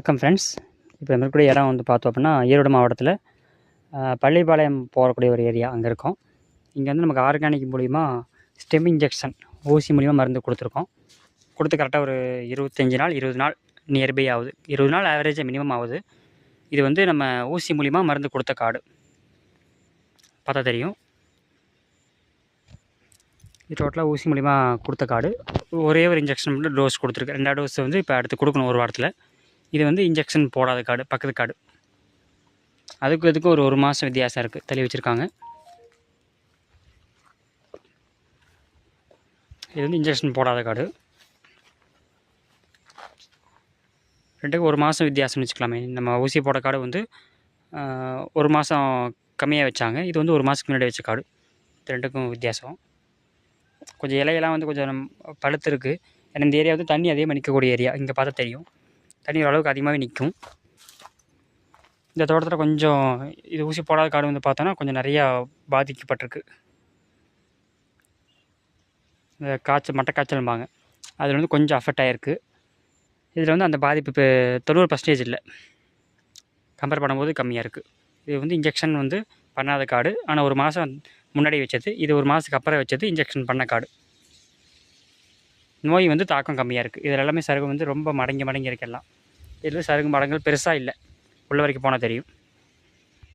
வணக்கம் ஃப்ரெண்ட்ஸ் இப்போ இருக்கக்கூடிய இடம் வந்து பார்த்தோம் அப்படின்னா ஈரோடு மாவட்டத்தில் பள்ளிப்பாளையம் போகக்கூடிய ஒரு ஏரியா அங்கே இருக்கோம். இங்கே வந்து நமக்கு ஆர்கானிக் மூலிமா ஸ்டெம் இன்ஜெக்ஷன் ஊசி மூலிமா மருந்து கொடுத்துருக்கோம். கொடுத்து கரெக்டாக ஒரு இருபத்தஞ்சி நாள் இருபது நாள் நியர்பை ஆகுது. இருபது நாள் ஆவரேஜாக மினிமம் ஆகுது. இது வந்து நம்ம ஊசி மூலிமா மருந்து கொடுத்த காடு பார்த்தா தெரியும். இது டோட்டலாக ஊசி மூலிமா கொடுத்த காடு ஒரே ஒரு இன்ஜெக்ஷன் மட்டும் டோஸ் கொடுத்துருக்கு. ரெண்டாவது டோஸ் வந்து இப்போ அடுத்து கொடுக்கணும் ஒரு வாரத்தில். இது வந்து இன்ஜெக்ஷன் போடாத காடு பக்கத்து காடு. அதுக்கு இதுக்கும் ஒரு ஒரு மாதம் வித்தியாசம் இருக்குது தள்ளி வச்சுருக்காங்க. இது வந்து இன்ஜெக்ஷன் போடாத காடு. ரெண்டுக்கு ஒரு மாதம் வித்தியாசம்னு வச்சுக்கலாமே. நம்ம ஊசி போட காடு வந்து ஒரு மாதம் கம்மியாக வச்சாங்க. இது வந்து ஒரு மாதத்துக்கு முன்னாடி வச்ச காடு. இது ரெண்டுக்கும் வித்தியாசம். கொஞ்சம் இலையெல்லாம் வந்து கொஞ்சம் பழுத்து இருக்குது ஏன்னா இந்த ஏரியா வந்து தண்ணி அதே நிற்கக்கூடிய ஏரியா. இங்கே பார்த்தா தெரியும். தண்ணி ஓரளவுக்கு அதிகமாகவே நிற்கும். இந்த தோட்டத்தில் கொஞ்சம் இது ஊசி போடாத காடு வந்து பார்த்தோன்னா கொஞ்சம் நிறையா பாதிக்கப்பட்டிருக்கு. இந்த காய்ச்சல் மட்டை காய்ச்சல்பாங்க அதில் வந்து கொஞ்சம் அஃபெக்ட் ஆகிருக்கு இதில் வந்து அந்த பாதிப்பு இப்போ தொண்ணூறு பர்சன்டேஜ் இல்லை. கம்பேர் பண்ணும்போது கம்மியாக இருக்குது இது வந்து இன்ஜெக்ஷன் வந்து பண்ணாத காடு. ஆனால் ஒரு மாதம் முன்னாடி வச்சது இது ஒரு மாதத்துக்கு அப்புறம் வச்சது இன்ஜெக்ஷன் பண்ண காடு. நோய் வந்து தாக்கம் கம்மியாக இருக்குது இதில் எல்லாமே சருகு வந்து ரொம்ப மடங்கி மடங்கி இருக்கு எல்லாம். இதில் சருங்கு மரங்கள் பெருசாக இல்லை. உள்ள வரைக்கும் போனால் தெரியும்.